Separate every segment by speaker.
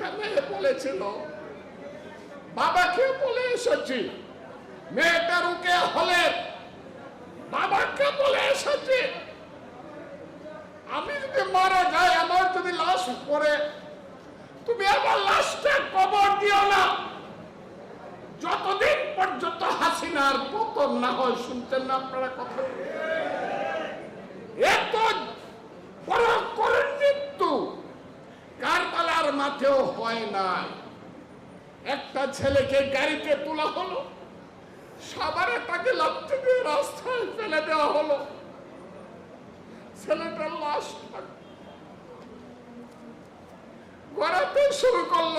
Speaker 1: মেয়ে বলেছিল? বাবাকে বলে এসেছি। মেয়েটা রুকে হলে বাবাকে বলে এসেছি। আমি যদি মারা যাই, আমার যদি লাশ পড়ে, তুমি আমার লাশটা কবর দিও না। যতদিন পর্যন্ত হাসিনার পতন না হয়, শুনছেন না আপনারা কথা? এত বড় মাঠেও হয় নাই। একটা ছেলেকে গাড়িতে তোলা হলো, সাবারে তাকে লাফতে দিয়ে রাস্তায় ফেলে দেওয়া হলো। ছেলেটার লাশ গড়াতে শুরু করল,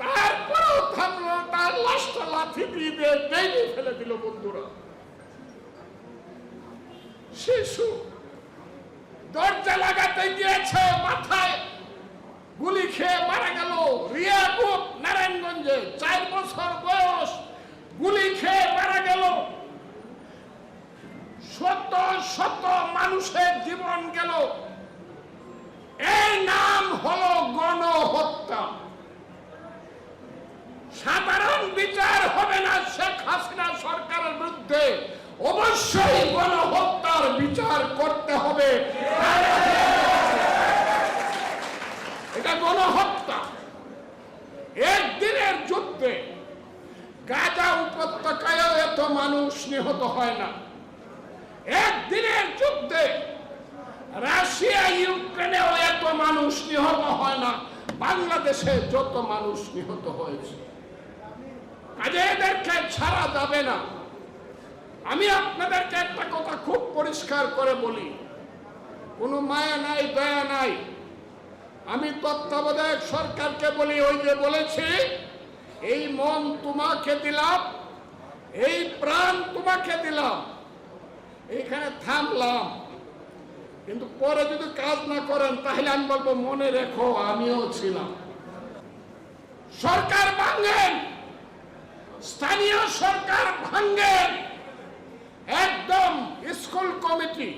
Speaker 1: তারপরেও তার লাশটা লাথি দিয়ে ফেলে দিল বন্ধুরা। শিশু দরজা লাগাতে গিয়েছে খেয়ে মারা গেল। রিয়াকুব নারায়ণগঞ্জে চার বছর বয়স, গুলি খেয়ে মারা গেল। শত শত মানুষের জীবন গেল। এই নাম হলো গণহত্যা। সাধারণ বিচার হবে না শেখ হাসিনা সরকারের বিরুদ্ধে। অবশ্যই গণহত্যার বিচার করতে হবে। গণহত্যা একদিনের যুদ্ধে গাজা উপত্যকায়ও এত মানুষ নিহত হয় না। একদিনের যুদ্ধে রাশিয়া, ইউক্রেনেও এত মানুষ নিহত হয় না। বাংলাদেশে যত মানুষ নিহত হয়েছে। কাজে এদেরকে ছাড়া যাবে না। আমি আপনাদেরকে একটা কথা খুব পরিষ্কার করে বলি। কোনো মায়া নাই, দয়া নাই। আমি তত্ত্বাবধায়ক সরকারকে বলি, ওই যে বলেছি, এই মন তোমাকে দিলাম, এই প্রাণ তোমাকে দিলাম, এইখানে থামলাম। কিন্তু পরে যদি কাজ না করেন, তাহলে আমি বলব, মনে রেখো, আমিও ছিলাম। সরকার ভাঙ্গেন স্থানীয় সরকার ভাঙ্গেন একদম স্কুল কমিটি,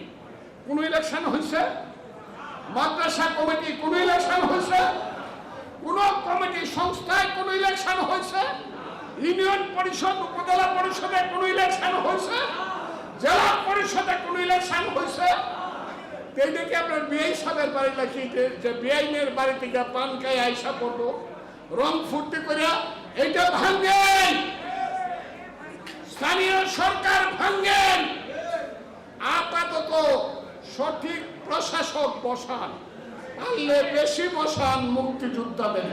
Speaker 1: কোন ইলেকশন হয়েছে? মাদ্রাসা কমিটি কোন ইলেকশন হয়েছে? কোন কমিটি সংস্থায় কোন ইলেকশন হয়েছে? ইউনিয়ন পরিষদ, উপজেলা পরিষদে কোন ইলেকশন হয়েছে? জেলা পরিষদে কোন ইলেকশন হয়েছে? এইটাকে আপনার বিআই সাহেবের বাড়ি নাকি যে- বিআইনের বাড়ি থেকে পান খাই আইসা পড়ল। রং ফুর্তি করিয়া এইটা ভাঙ্গেন স্থানীয় সরকার ভাঙ্গেন আপাতত সঠিক প্রশাসক বসান আনলে বেশি বসান মুক্তিযোদ্ধাদের